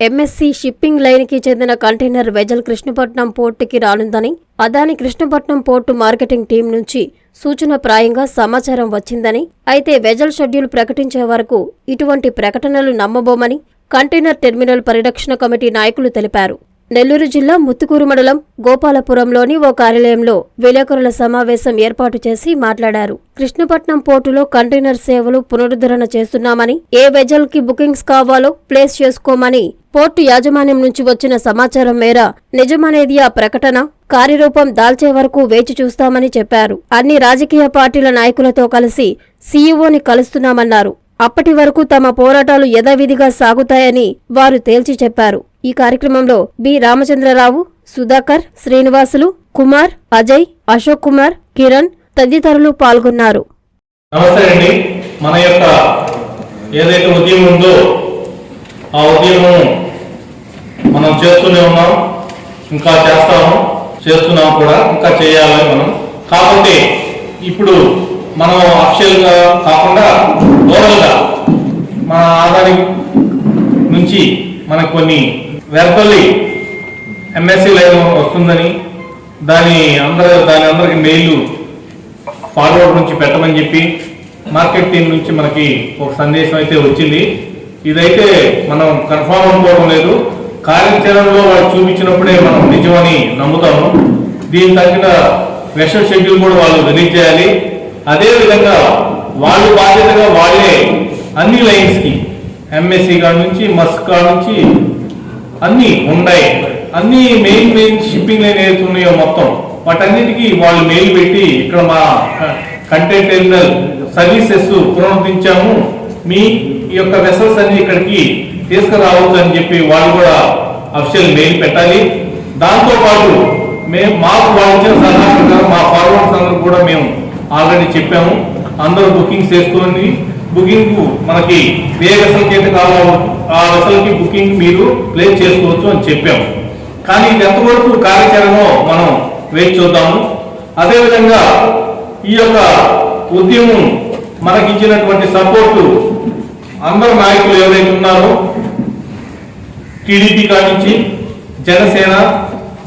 MSc shipping లైన్కి చెందిన container vessel Krishnapatnam పోర్టుకి రానుందని Adani Krishnapatnam port marketing team నుంచి సూచన ప్రాయంగా సమాచారం వచ్చిందని అయితే వెజల్ షెడ్యూల్ ప్రకటించే వరకు ఇటువంటి ప్రకటనలు నమ్మబోమని కంటైనర్ టెర్మినల్ పరిరక్షణ కమిటీ నాయకులు తెలిపారు. నెల్లూరు జిల్లా ముత్తుకూరు మండలం గోపాలపురంలోని ఓ కార్యాలయంలో విలేకరుల సమావేశం ఏర్పాటు చేసి మాట్లాడారు. కృష్ణపట్నం పోర్టులో కంటైనర్ సేవలు పునరుద్ధరణ చేస్తున్నామని ఏ వెజల్కి బుకింగ్స్ కావాలో ప్లేస్ చేసుకోమని పోర్టు యాజమాన్యం నుంచి వచ్చిన సమాచారం మేర నిజమనేది ఆ ప్రకటన కార్యరూపం దాల్చే వరకు వేచి చూస్తామని చెప్పారు. అన్ని రాజకీయ పార్టీల నాయకులతో కలిసి సీఈఓని కలుస్తున్నామన్నారు. అప్పటి వరకు తమ పోరాటాలు యథావిధిగా సాగుతాయని వారు తేల్చి చెప్పారు. ఈ కార్యక్రమంలో బి. రామచంద్రరావు సుధాకర్ శ్రీనివాసులు కుమార్ అజయ్ అశోక్ కుమార్ కిరణ్ తదితరులు పాల్గొన్నారు. నమస్తే అండి. మన యొక్క ఏదైతే ఉద్యమం ఉందో ఆ ఉద్యమం మనం చేస్తూనే ఉన్నాం ఇంకా చేస్తాము చేస్తున్నాం కూడా ఇంకా చేయాలి మనం. కాబట్టి ఇప్పుడు మనం అఫిషియల్గా కాకుండా ఓవరాల్గా మన ఆదాని నుంచి మనకు కొన్ని వెల్పల్లి ఎంఎస్సీ లైన్ వస్తుందని దాని అందరూ దాని అందరికి మెయిల్ ఫార్వర్డ్ నుంచి పెట్టమని చెప్పి మార్కెట్ టీం నుంచి మనకి ఒక సందేశం అయితే వచ్చింది. ఇదైతే మనం కన్ఫామ్ అనుకోవడం లేదు. కార్యాచరణలో వాళ్ళు చూపించినప్పుడే మనం నిజమని నమ్ముతాము. దీని తగిన వెషం షెడ్యూల్ కూడా వాళ్ళు రిలీజ్ చేయాలి. అదేవిధంగా వాళ్ళు బాధ్యతగా వాళ్ళే అన్ని లైన్స్కి ఎంఎస్సీ కాడ నుంచి మస్క్ కాడ నుంచి అన్ని ఉన్నాయి అన్ని మెయిన్ మెయిన్ షిప్పింగ్ లైన్ ఏదైతే ఉన్నాయో మొత్తం వాటన్నిటికీ వాళ్ళు మెయిల్ పెట్టి ఇక్కడ మా కంటెంట్ టెర్మినల్ సర్వీసెస్ పునరుద్ధరించాము. మీ ఈ యొక్క వెసల్స్ అన్ని ఇక్కడికి తీసుకురావచ్చు అని చెప్పి వాళ్ళు కూడా అఫిషియల్ మెయిల్ పెట్టాలి. దాంతో పాటు మేము మాకు వాళ్ళు ఇచ్చిన సలహా ప్రకారం మా ఫార్వర్డ్స్ అందరూ కూడా మేము ఆల్రెడీ చెప్పాము. అందరూ బుకింగ్ చేసుకొని బుకింగ్ మనకి ఏ వెసల్కి అయితే కావాలో ఆ బుకింగ్ మీరు ప్లేస్ చేసుకోవచ్చు అని చెప్పాము. కానీ ఇది ఎంతవరకు కార్యాచరణో మనం వేచి చూద్దాము. అదేవిధంగా ఈ యొక్క ఉద్యమం మనకి ఇచ్చినటువంటి సపోర్టు అందరు నాయకులు ఎవరైతే ఉన్నారో టీడీపీ కానించి Janasena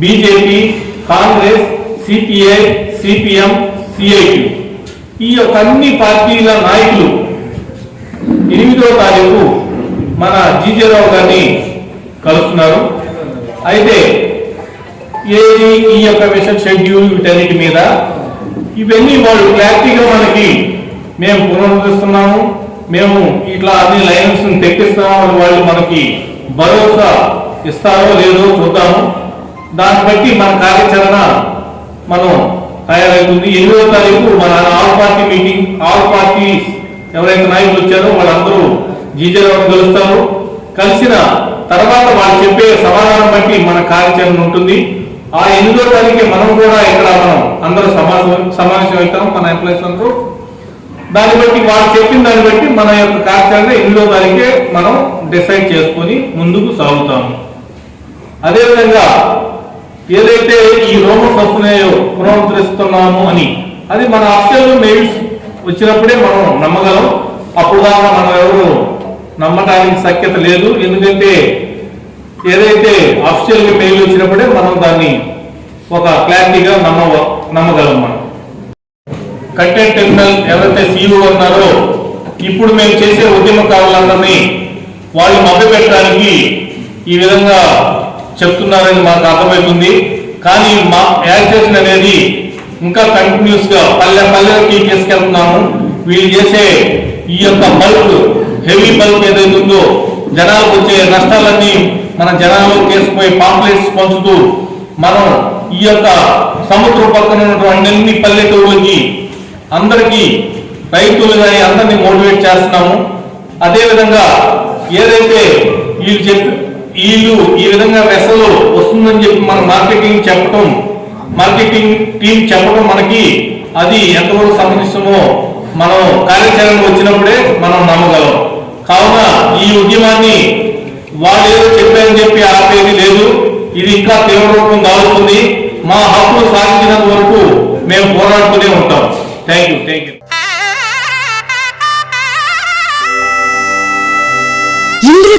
BJP Congress CPI CPM CITU ఈ యొక్క అన్ని పార్టీల నాయకులు ఎనిమిదో తారీఖు మన జీజేరావు గారిని కలుస్తున్నారు. అయితే ఏది ఈ యొక్క విషన్ షెడ్యూల్ వీటన్నిటి మీద? ఇవన్నీ వాళ్ళు క్లారిటీగా మనకి మేము పునరుద్ధరిస్తున్నాము. మేము ఇట్లా అన్ని లైన్స్ తెప్పిస్తున్నాము వాళ్ళు మనకి భరోసా ఇస్తారో లేదో చూద్దాము. దాన్ని బట్టి మన కార్యాచరణ మనం తయారవుతుంది. ఎనిమిదో తారీఖు మన all party meeting all party ఎవరైతే నాయకులు వచ్చారో వాళ్ళందరూ జీజేరావు గెలుస్తారు. కలిసిన తర్వాత వాళ్ళు చెప్పే సమాధానం బట్టి మన కార్యాచరణ ఉంటుంది. ఆ ఎనిమిదో తారీఖు మనం కూడా ఇక్కడ మనం అందరూ సమావేశం సమావేశం అవుతాం మన ఎంప్లాయీస్ అందరూ. దాన్ని బట్టి వాళ్ళు చెప్పిన దాన్ని బట్టి మన యొక్క కార్యాచరణ ఎనిమిదో తారీఖే మనం డిసైడ్ చేసుకొని ముందుకు సాగుతాము. అదేవిధంగా ఏదైతే ఈ రోమన్స్ వస్తున్నాయో పునరుద్ధరిస్తున్నాము అని అది మన అఫిషియల్ మెయిల్స్ వచ్చినప్పుడే మనం నమ్మగలం. అప్పుడు దాకా మనం ఎవరు నమ్మటానికి శక్యత లేదు. ఎందుకంటే ఏదైతే అఫిషియల్ మెయిల్ వచ్చినప్పుడే మనం దాన్ని ఒక క్లారిటీగా నమ్మ నమ్మగలం మనం. కంటెంట్ టెర్మినల్ ఎవరైతే సీఈఓ ఉన్నారో ఇప్పుడు మేము చేసే ఉద్యమకారులందరినీ వాళ్ళు మభ్యపెట్టడానికి ఈ విధంగా చెప్తున్నారని మాకు అర్థమవుతుంది. కానీ మా యాక్సేషన్ అనేది ఇంకా కంటిన్యూస్గా పల్లె పల్లెలకి తీసుకెళ్తున్నాము. వీళ్ళు చేసే ఈ యొక్క బల్క్ హెవీ బల్క్ ఏదైతే ఉందో జనాలకు వచ్చే నష్టాలన్నీ మన జనాలు తీసుకుపోయి పాంప్లెట్స్ పంచుతూ మనం ఈ యొక్క సముద్రం పక్కన ఉన్నటువంటి అన్ని పల్లెటూళ్ళకి అందరికీ రైతులు కానీ అందరినీ మోటివేట్ చేస్తున్నాము. అదేవిధంగా ఏదైతే వీళ్ళు చెప్పి వీళ్ళు ఈ విధంగా వెసలు వస్తుందని చెప్పి మన మార్కెటింగ్ చెప్పటం మార్కెటింగ్ టీం చెప్పడం మనకి అది ఎంతవరకు సంబంధిస్తుందో మనం కార్యాచరణకు వచ్చినప్పుడే మనం నమ్మగలం. కావున ఈ ఉద్యమాన్ని వాళ్ళు ఏదో చెప్పారని చెప్పి ఆపేది లేదు. ఇది ఇంకా తీవ్ర రూపం దాల్చుతుంది మా హక్కులు సాధించినంత వరకు మేము పోరాడుతూనే ఉంటాం. Thank you thank you